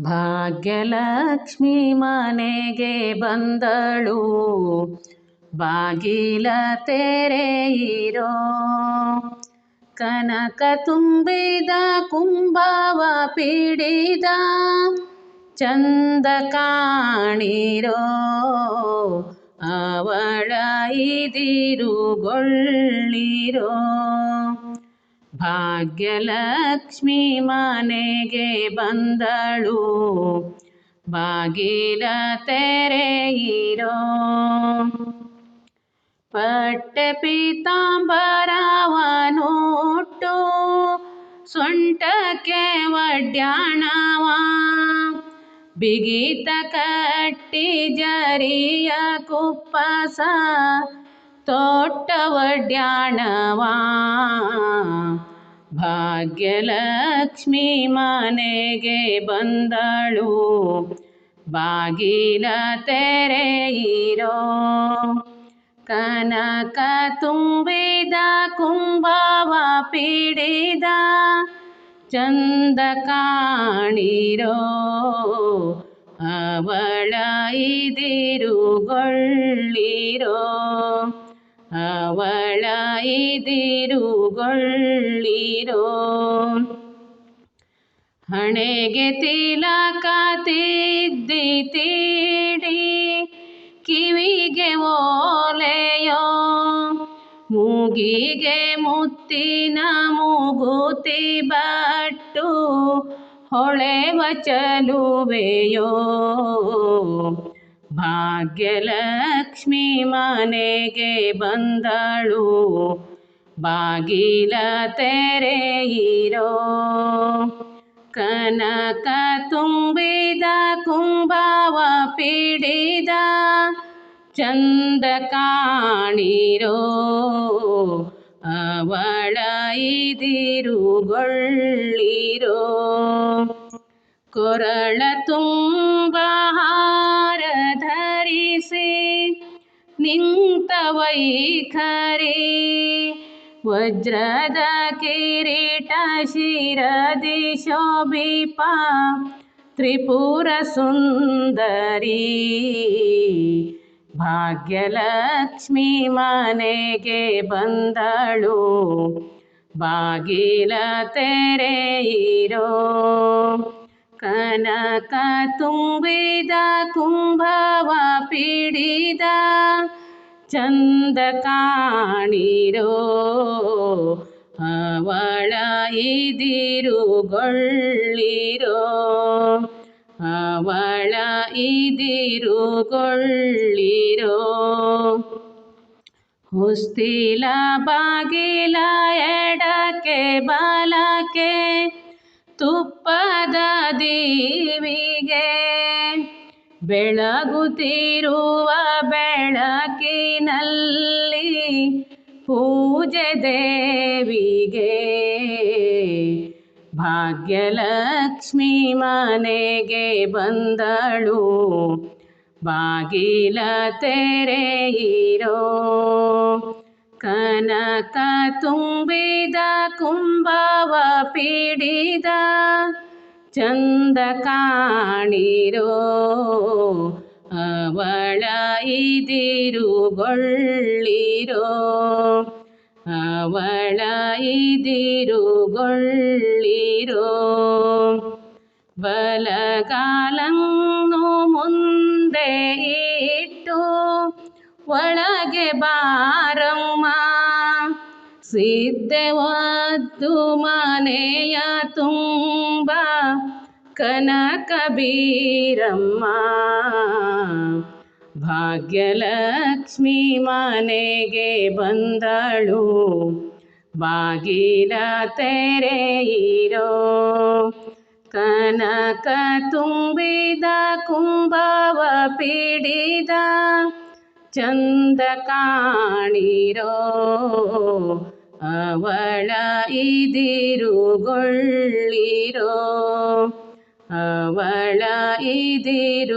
ಭಾಗ್ಯಲಕ್ಷ್ಮಿ ಮನೆಗೆ ಬಂದಳು. ಬಾಗಿಲ ತೆರೆಯಿರೋ ಕನಕ ತುಂಬಿದ ಕುಂಭವ ಪಿಡಿದ ಚಂದ ಕಾಣಿರೋ. ಅವಳ ಇದಿರುಗೊಳ್ಳಿರೋ ಭಾಗ್ಯಲಕ್ಷ್ಮಿ ಮನೆಗೆ ಬಂದಳು. ಬಾಗಿಲ ತೆರೆಯಿರೋ ಪಟ್ಟೆ ಪೀತಾಂಬರವನುಟ್ಟು ಸೊಂಟಕ್ಕೆ ವಡ್ಯಾಣವ. ಬಿಗಿತ ಕಟ್ಟಿ ಜರಿಯ ಕುಪ್ಪಸ ತೊಟ್ಟ ಒಡ್ಯಾಣವ ಭಾಗ್ಯಲಕ್ಷ್ಮಿ ಮನೆಗೆ ಬಂದಳು. ಬಾಗಿಲ ತೆರೆಯಿರೋ ಕನಕ ತುಂಬಿದ ಕುಂಭವ ಪಿಡಿದ ಚಂದ ಕಾಣಿರೋ ಅವಳ ಇದಿರುಗೊಳ್ಳಿರೋ ಅವಳ ಇದಿರುಗೊಳ್ಳಿರೋ ಹಣೆಗೆ ತಿಲಕ ತಿದ್ದಿ ತೀಡಿ ಕಿವಿಗೆ ಓಲೆಯೋ. ಮೂಗಿಗೆ ಮುತ್ತಿನ ಮೂಗುತಿ ಬಟ್ಟು ಹೊಳೆವ ಚಲುವೆಯೋ ಭಾಗ್ಯಲಕ್ಷ್ಮಿ ಮನೆಗೆ ಬಂದಳು. ಬಾಗಿಲ ತೆರೆಯಿರೋ. ಕನಕ ತುಂಬಿದ ಕುಂಭವ ಪಿಡಿದ ಚಂದ ಕಾಣಿರೋ. ಅವಳ ಇದಿರುಗೊಳ್ಳಿರೋ. ಕೊರಳ ತುಂಬ ಧರಿಸಿ ನಿಂತ ವೈಖರಿ ವಜ್ರದ ಕಿರೀಟ ಶಿರದಿ ಶೋಭಿಪ ತ್ರಿಪುರ ಸುಂದರಿ. ಭಾಗ್ಯಲಕ್ಷ್ಮಿ ಮನೆಗೆ ಬಂದಳು, ಬಾಗಿಲ ತೆರೆಯಿರೋ. ಕನಕ ತುಂಬಿದ ಕುಂಭವ ಪಿಡಿದ ಚಂದ ಕಾಣಿರೋ ಅವಳ ಇದಿರುಗೊಳ್ಳಿರೋ ಅವಳ ಇದಿರುಗೊಳ್ಳಿರೋ ಹೊಸ್ತಿಲ ಬಾಗಿಲ ಎಡಕ್ಕೆ ಬಲಕ್ಕೆ ತುಪ್ಪದ ದೀವಿಗೆ ಬೆಳಗುತ್ತಿರುವ ಬೆಳಕಿನಲ್ಲಿ ಪೂಜೆ ದೇವಿಗೆ ಭಾಗ್ಯಲಕ್ಷ್ಮಿ ಮನೆಗೆ ಬಂದಳು. ಬಾಗಿಲ ತೆರೆಯಿರೋ ಕನಕ ತುಂಬಿದ ಕುಂಭವ ಪಿಡಿದ ಚಂದ ಕಾಣಿರೋ ಅವಳ ಇದಿರುಗೊಳ್ಳಿರೋ ಅವಳ ಇದಿರುಗೊಳ್ಳಿರೋ ಬಲಗಾಲನ್ನು ಮುಂದೆ ಇಟ್ಟು ಒಳಗೆ ಬಾರಮ್ಮ. ಸಿದ್ಧವಾದ್ದು ಮನೆಯ ತುಂಬ ಕನಕ ಭಾಗ್ಯಲಕ್ಷ್ಮೀ ಭಾಗ್ಯಲಕ್ಷ್ಮಿ ಮನೆಗೆ ಬಂದಳು. ಬಾಗಿಲ ತೆರೆಯಿರೋ. ಕನಕ ತುಂಬಿದ ಕುಂಭವ ಪಿಡಿದ ಚಂದ ಕಾಣಿರೋ. ಅವಳ ಇದಿರುಗೊಳ್ಳಿರೋ ಅವಳ ಇದಿರುಗೊಳ್ಳಿರೋ.